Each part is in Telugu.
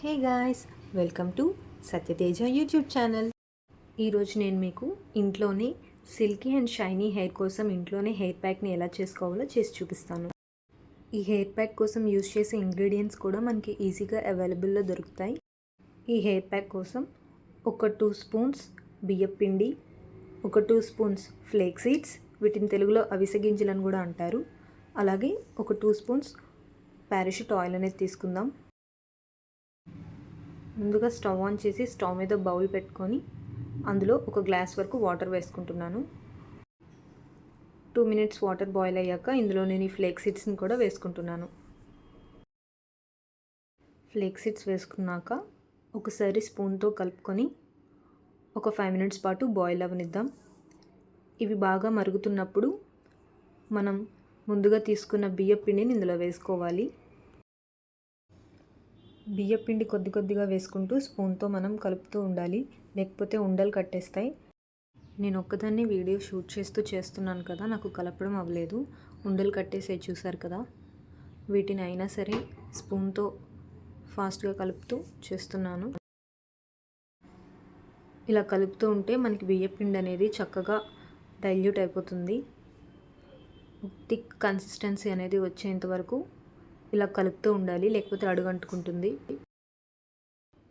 Hey guys welcome to Satyateja YouTube channel ఈరోజు నేను మీకు ఇంట్లోనే సిల్కీ అండ్ షైనీ హెయిర్ కోసం ఇంట్లోనే హెయిర్ ప్యాక్ని ఎలా చేసుకోవాలో చేసి చూపిస్తాను. ఈ హెయిర్ ప్యాక్ కోసం యూజ్ చేసే ఇంగ్రీడియంట్స్ కూడా మనకి ఈజీగా అవైలబుల్లో దొరుకుతాయి. ఈ హెయిర్ ప్యాక్ కోసం ఒక టూ స్పూన్స్ బియ్యం పిండి ఒక టూ స్పూన్స్ ఫ్లేక్ సీడ్స్ వీటిని తెలుగులో అవిసె గింజలను కూడా అంటారు. అలాగే ఒక టూ స్పూన్స్ పారాషూట్ ఆయిల్ అనేది తీసుకుందాం. ముందుగా స్టవ్ ఆన్ చేసి స్టవ్ మీద బౌల్ పెట్టుకొని అందులో ఒక గ్లాస్ వరకు వాటర్ వేసుకుంటున్నాను. టూ మినిట్స్ వాటర్ బాయిల్ అయ్యాక ఇందులో నేను ఈ ఫ్లేక్ సీడ్స్ని కూడా వేసుకుంటున్నాను. ఫ్లేక్ సీడ్స్ వేసుకున్నాక ఒకసారి స్పూన్తో కలుపుకొని ఒక ఫైవ్ మినిట్స్ పాటు బాయిల్ అవనిద్దాం. ఇవి బాగా మరుగుతున్నప్పుడు మనం ముందుగా తీసుకున్న బియ్యం పిండిని ఇందులో వేసుకోవాలి. బియ్యపిండి కొద్ది కొద్దిగా వేసుకుంటూ స్పూన్తో మనం కలుపుతూ ఉండాలి. లేకపోతే ఉండలు కట్టేస్తాయి. నేను ఒక్కదాన్ని వీడియో షూట్ చేస్తూ చేస్తున్నాను కదా నాకు కలపడం అవ్వలేదు. ఉండలు కట్టేసే చూసారు కదా. వీటిని అయినా సరే స్పూన్తో ఫాస్ట్గా కలుపుతూ చేస్తున్నాను. ఇలా కలుపుతూ ఉంటే మనకి బియ్యపిండి అనేది చక్కగా డైల్యూట్ అయిపోతుంది. థిక్ కన్సిస్టెన్సీ అనేది వచ్చేంత వరకు ఇలా కలుపుతూ ఉండాలి లేకపోతే అడుగంటుకుంటుంది.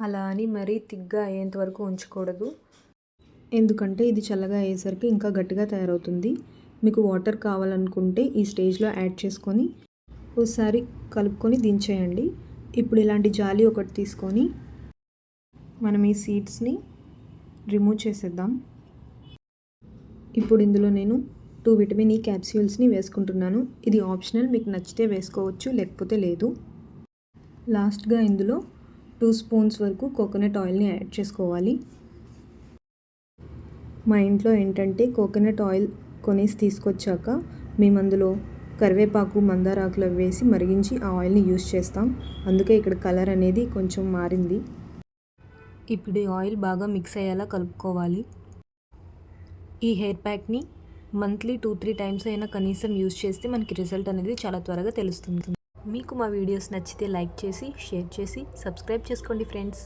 అలా అని మరీ థిక్గా అయ్యేంత వరకు ఉంచకూడదు. ఎందుకంటే ఇది చల్లగా అయ్యేసరికి ఇంకా గట్టిగా తయారవుతుంది. మీకు వాటర్ కావాలనుకుంటే ఈ స్టేజ్లో యాడ్ చేసుకొని ఒకసారి కలుపుకొని దించేయండి. ఇప్పుడు ఇలాంటి జాలి ఒకటి తీసుకొని మనం ఈ సీడ్స్ని రిమూవ్ చేసేద్దాం. ఇప్పుడు ఇందులో నేను టూ విటమిన్ ఈ క్యాప్స్యూల్స్ని వేసుకుంటున్నాను. ఇది ఆప్షనల్ మీకు నచ్చితే వేసుకోవచ్చు లేకపోతే లేదు. లాస్ట్గా ఇందులో టూ స్పూన్స్ వరకు కోకోనట్ ఆయిల్ని యాడ్ చేసుకోవాలి. మా ఇంట్లో ఏంటంటే కోకోనట్ ఆయిల్ కొనేసి తీసుకొచ్చాక మేము అందులో కరివేపాకు మందారాకులు వేసి మరిగించి ఆ ఆయిల్ని యూజ్ చేస్తాం. అందుకే ఇక్కడ కలర్ అనేది కొంచెం మారింది. ఇప్పుడు ఈ ఆయిల్ బాగా మిక్స్ అయ్యేలా కలుపుకోవాలి. ఈ హెయిర్ ప్యాక్ని మంత్లీ టూ త్రీ టైమ్స్ అయినా కనీసం యూస్ చేస్తే మనకి రిజల్ట్ అనేది చాలా త్వరగా తెలుస్తుంది. మీకు మా వీడియోస్ నచ్చితే లైక్ చేసి షేర్ చేసి సబ్స్క్రైబ్ చేసుకోండి ఫ్రెండ్స్.